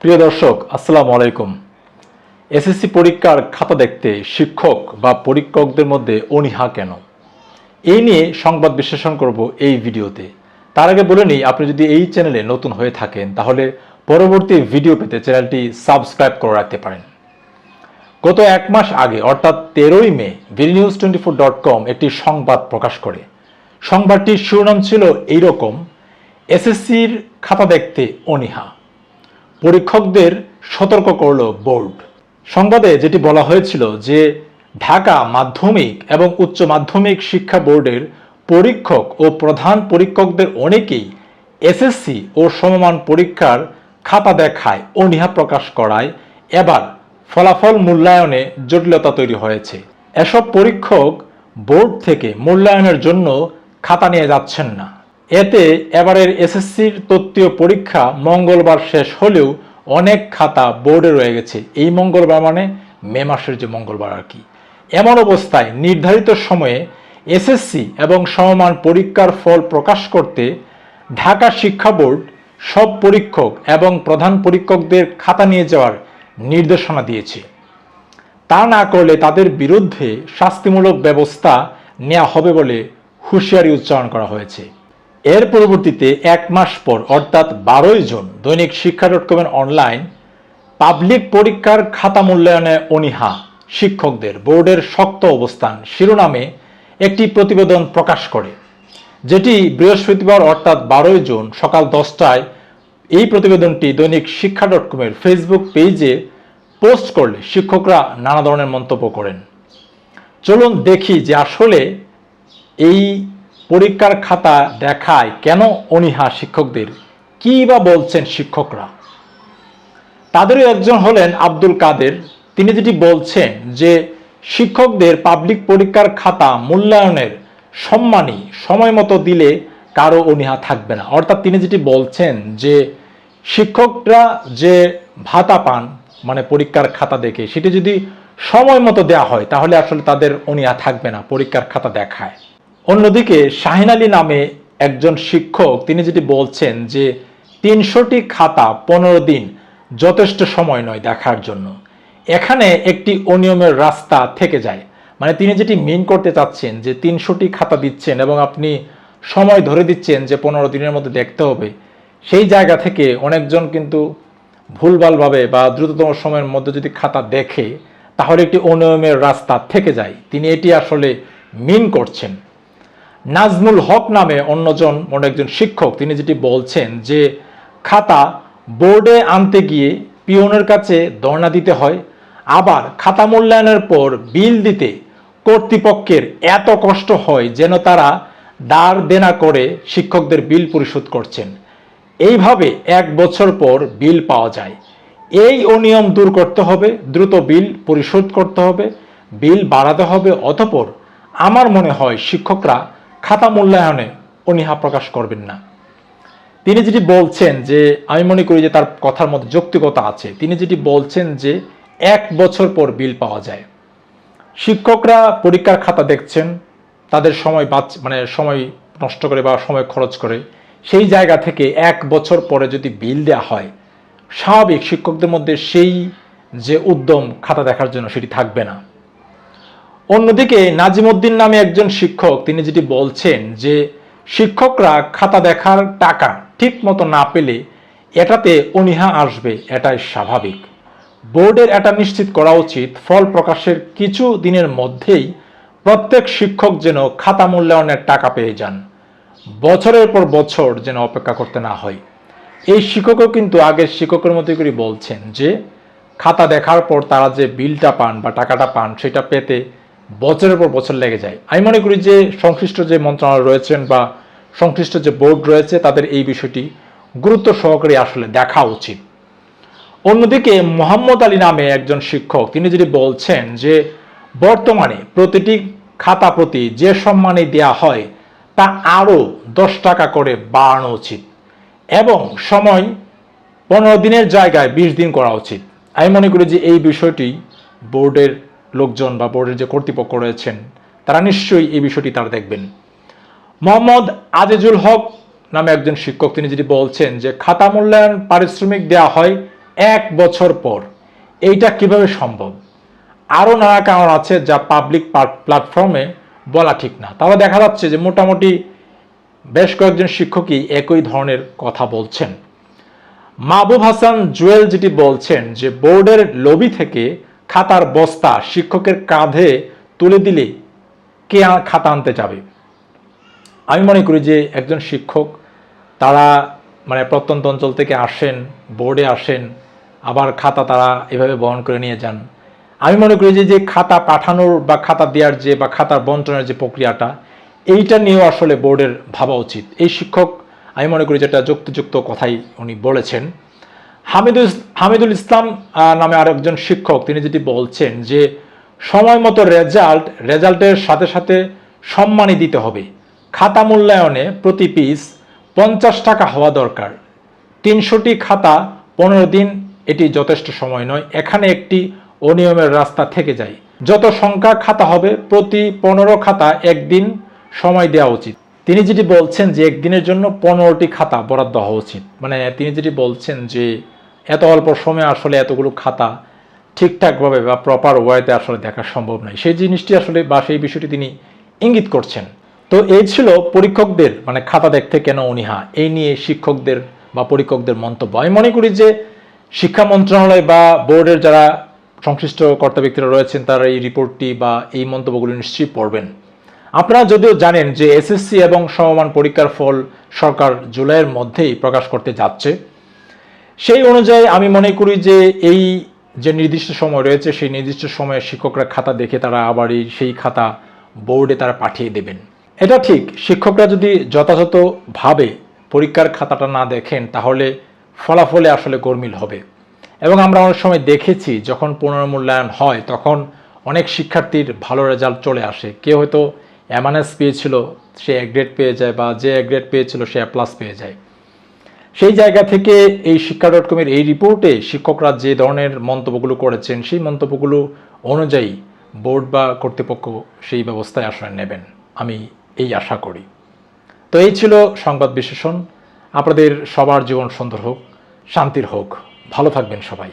প্রিয় দর্শক, আসসালামু আলাইকুম। এসএসসি পরীক্ষার খাতা দেখতে শিক্ষক বা পরীক্ষকদের মধ্যে অনীহা কেন? এই নিয়ে সংবাদ বিশ্লেষণ করব এই ভিডিওতে। তার আগে বলে নিই, আপনি যদি এই চ্যানেলে নতুন হয়ে থাকেন, তাহলে পরবর্তী ভিডিও পেতে চ্যানেলটি সাবস্ক্রাইব করে রাখতে পারেন। গত এক মাস আগে, অর্থাৎ তেরোই May BD news twenty four dot com একটি সংবাদ প্রকাশ করে। সংবাদটির শিরোনাম ছিল এইরকম, এসএসসির খাতা দেখতে অনীহা। পরীক্ষকদের সতর্ক করল বোর্ড। সংবাদে যেটি বলা হয়েছিল যে, ঢাকা মাধ্যমিক এবং উচ্চ মাধ্যমিক শিক্ষা বোর্ডের পরীক্ষক ও প্রধান পরীক্ষকদের অনেকেই এসএসসি ও সমমান পরীক্ষার খাতা দেখায় অনীহা প্রকাশ করায়। এবার ফলাফল মূল্যায়নে জটিলতা তৈরি হয়েছে। এসব পরীক্ষক বোর্ড থেকে মূল্যায়নের জন্য খাতা নিয়ে যাচ্ছেন না। এতে এবারের এসএসসির তত্ত্বীয় পরীক্ষা মঙ্গলবার শেষ হলেও অনেক খাতা বোর্ডে রয়ে গেছে। এই মঙ্গলবার মানে মে মাসের যে মঙ্গলবার আর কি। এমন অবস্থায় নির্ধারিত সময়ে এসএসসি এবং সমমান পরীক্ষার ফল প্রকাশ করতে ঢাকা শিক্ষা বোর্ড সব পরীক্ষক এবং প্রধান পরীক্ষকদের খাতা নিয়ে যাওয়ার নির্দেশনা দিয়েছে। তা না করলে তাদের বিরুদ্ধে শাস্তিমূলক ব্যবস্থা নেওয়া হবে বলে হুঁশিয়ারি উচ্চারণ করা হয়েছে। এর পরবর্তীতে এক মাস পর, অর্থাৎ বারোই জুন, দৈনিক শিক্ষা ডট কমের অনলাইন পাবলিক পরীক্ষার খাতা মূল্যায়নে অনীহা শিক্ষকদের। বোর্ডের শক্ত অবস্থান শিরোনামে একটি প্রতিবেদন প্রকাশ করে, যেটি বৃহস্পতিবার, অর্থাৎ বারোই জুন, সকাল দশটায় এই প্রতিবেদনটি দৈনিক শিক্ষা ডট কমের ফেসবুক পেজে পোস্ট করলে শিক্ষকরা নানা ধরনের মন্তব্য করেন। চলুন দেখি যে আসলে এই পরীক্ষার খাতা দেখায় কেন অনীহা শিক্ষকদের? কী বা বলছেন শিক্ষকরা? তাদেরও একজন হলেন আব্দুল কাদের। তিনি যেটি বলছেন যে, শিক্ষকদের পাবলিক পরীক্ষার খাতা মূল্যায়নের সম্মানী সময় মতো দিলে কারও অনীহা থাকবে না। অর্থাৎ তিনি যেটি বলছেন যে, শিক্ষকরা যে ভাতা পান মানে পরীক্ষার খাতা দেখে, সেটি যদি সময় মতো দেওয়া হয়, তাহলে আসলে তাদের অনীহা থাকবে না পরীক্ষার খাতা দেখায়। অন্যদিকে শাহিন আলী নামে একজন শিক্ষক, তিনি যেটি বলছেন যে তিনশোটি খাতা পনেরো দিন যথেষ্ট সময় নয় দেখার জন্য। এখানে একটি অনিয়মের রাস্তা থেকে যায়। মানে তিনি যেটি মিন করতে চাচ্ছেন যে তিনশোটি খাতা দিচ্ছেন এবং আপনি সময় ধরে দিচ্ছেন যে পনেরো দিনের মধ্যে দেখতে হবে, সেই জায়গা থেকে অনেকজন কিন্তু ভুলভালভাবে বা দ্রুততম সময়ের মধ্যে যদি খাতা দেখে, তাহলে একটি অনিয়মের রাস্তা থেকে যায়। তিনি এটি আসলে মিন করছেন। নাজমুল হক নামে অন্যজন অন্য একজন শিক্ষক, তিনি যেটি বলছেন যে খাতা বোর্ডে আনতে গিয়ে পিওনের কাছে ধর্ণা দিতে হয়, আবার খাতা মূল্যায়নের পর বিল দিতে কর্তৃপক্ষের এত কষ্ট হয় যেন তারা দাঁড় দেনা করে শিক্ষকদের বিল পরিশোধ করছেন। এইভাবে এক বছর পর বিল পাওয়া যায়। এই অনিয়ম দূর করতে হবে, দ্রুত বিল পরিশোধ করতে হবে, বিল বাড়াতে হবে, অতপর আমার মনে হয় শিক্ষকরা খাতা মূল্যায়নে অনীহা প্রকাশ করবেন না। তিনি যেটি বলছেন যে, আমি মনে করি যে তার কথার মধ্যে যৌক্তিকতা আছে। তিনি যেটি বলছেন যে, এক বছর পর বিল পাওয়া যায়। শিক্ষকরা পরীক্ষার খাতা দেখছেন, তাদের সময় বাচ মানে সময় নষ্ট করে বা সময় খরচ করে। সেই জায়গা থেকে এক বছর পরে যদি বিল দেওয়া হয়, স্বাভাবিক শিক্ষকদের মধ্যে সেই যে উদ্যম খাতা দেখার জন্য সেটি থাকবে না। অন্যদিকে নাজিমুদ্দিন নামে একজন শিক্ষক, তিনি যেটি বলছেন যে শিক্ষকরা খাতা দেখার টাকা ঠিক মতো না পেলে এটাতে অনীহা আসবে, এটাই স্বাভাবিক। বোর্ডের এটা নিশ্চিত করা উচিত, ফল প্রকাশের কিছু দিনের মধ্যেই প্রত্যেক শিক্ষক যেন খাতা মূল্যায়নের টাকা পেয়ে যান, বছরের পর বছর যেন অপেক্ষা করতে না হয়। এই শিক্ষকও কিন্তু আগের শিক্ষকের মতো করে বলছেন যে, খাতা দেখার পর তারা যে বিলটা পান বা টাকাটা পান, সেটা পেতে বছরের পর বছর লেগে যায়। আমি মনে করি যে সংশ্লিষ্ট যে মন্ত্রণালয় রয়েছেন বা সংশ্লিষ্ট যে বোর্ড রয়েছে, তাদের এই বিষয়টি গুরুত্ব সহকারে আসলে দেখা উচিত। অন্যদিকে মোহাম্মদ আলী নামে একজন শিক্ষক, তিনি যেটি বলছেন যে বর্তমানে প্রতিটি খাতা প্রতি যে সম্মানে দেয়া হয়, তা আরও দশ টাকা করে বাড়ানো উচিত এবং সময় পনেরো দিনের জায়গায় বিশ দিন করা উচিত। আমি মনে করি যে এই বিষয়টি বোর্ডের লোকজন বা বোর্ডের যে কর্তৃপক্ষ রয়েছেন, তারা নিশ্চয়ই এই বিষয়টি তারা দেখবেন। মোহাম্মদ আজিজুল হক নামে একজন শিক্ষক, তিনি যেটি বলছেন যে খাতা মূল্যায়ন পারিশ্রমিক দেওয়া হয় এক বছর পর। এইটা কীভাবে সম্ভব? আরও নানা কারণ আছে যা পাবলিক প্ল্যাটফর্মে বলা ঠিক না। তাহলে দেখা যাচ্ছে যে মোটামুটি বেশ কয়েকজন শিক্ষকই একই ধরনের কথা বলছেন। মাহবুব হাসান জুয়েল যেটি বলছেন যে বোর্ডের লবি থেকে খাতার বস্তা শিক্ষকের কাঁধে তুলে দিলে কে খাতা আনতে যাবে? আমি মনে করি যে একজন শিক্ষক, তারা মানে প্রত্যন্ত অঞ্চল থেকে আসেন, বোর্ডে আসেন, আবার খাতা তারা এভাবে বহন করে নিয়ে যান। আমি মনে করি যে যে খাতা পাঠানোর বা খাতা দেওয়ার যে বা খাতার বন্টনের যে প্রক্রিয়াটা, এইটা নিয়েও আসলে বোর্ডের ভাবা উচিত। এই শিক্ষক, আমি মনে করি যেটা যুক্তিযুক্ত কথাই উনি বলেছেন। হামিদুল হামিদুল ইসলাম নামে আরেকজন শিক্ষক, তিনি যেটি বলছেন যে সময় মতো রেজাল্ট, রেজাল্টের সাথে সাথে সম্মানই দিতে হবে। খাতা মূল্যায়নে প্রতি পিস পঞ্চাশ টাকা হওয়া দরকার। তিনশোটি খাতা পনেরো দিন, এটি যথেষ্ট সময় নয়। এখানে একটি অনিয়মের রাস্তা থেকে যায়। যত সংখ্যা খাতা হবে, প্রতি পনেরো খাতা একদিন সময় দেওয়া উচিত। তিনি যেটি বলছেন যে একদিনের জন্য পনেরোটি খাতা বরাদ্দ হওয়া উচিত। মানে তিনি যেটি বলছেন যে এত অল্প সময়ে আসলে এতগুলো খাতা ঠিকঠাকভাবে বা প্রপার ওয়েতে আসলে দেখা সম্ভব নয়। সেই জিনিসটি আসলে বা সেই বিষয়টি তিনি ইঙ্গিত করছেন। তো এই ছিল পরীক্ষকদের মানে খাতা দেখতে কেন অনীহা এই নিয়ে শিক্ষকদের বা পরীক্ষকদের মন্তব্য। আমি মনে করি যে শিক্ষা মন্ত্রণালয় বা বোর্ডের যারা সংশ্লিষ্ট কর্তা ব্যক্তিরা রয়েছেন, তারা এই রিপোর্টটি বা এই মন্তব্যগুলো নিশ্চয়ই পড়বেন। আপনারা যদিও জানেন যে এসএসসি এবং সমমান পরীক্ষার ফল সরকার জুলাইয়ের মধ্যেই প্রকাশ করতে যাচ্ছে সেই অনুযায়ী আমি মনে করি যে এই যে নির্দিষ্ট সময় রয়েছে, সেই নির্দিষ্ট সময়ে শিক্ষকরা খাতা দেখে তারা আবার এই সেই খাতা বোর্ডে তারা পাঠিয়ে দেবেন। এটা ঠিক, শিক্ষকরা যদি যথাযথভাবে পরীক্ষার খাতাটা না দেখেন, তাহলে ফলাফলে আসলে গরমিল হবে। এবং আমরা অনেক সময় দেখেছি, যখন পুনর্মূল্যায়ন হয়, তখন অনেক শিক্ষার্থীর ভালো রেজাল্ট চলে আসে। কেউ হয়তো এমএনএস পেয়েছিল, সে এক গ্রেড পেয়ে যায়, বা যে এক গ্রেড পেয়েছিল, সে প্লাস পেয়ে যায়। সেই জায়গা থেকে এই শিক্ষা ডট কমের এই রিপোর্টে শিক্ষকরা যে ধরনের মন্তব্যগুলো করেছেন, সেই মন্তব্যগুলো অনুযায়ী বোর্ড বা কর্তৃপক্ষ সেই ব্যবস্থায় আশ্রয় নেবেন। আমি এই আশা করি। তো এই ছিল সংবাদ বিশ্লেষণ। আপনাদের সবার জীবন সুন্দর হোক, শান্তির হোক। ভালো থাকবেন সবাই।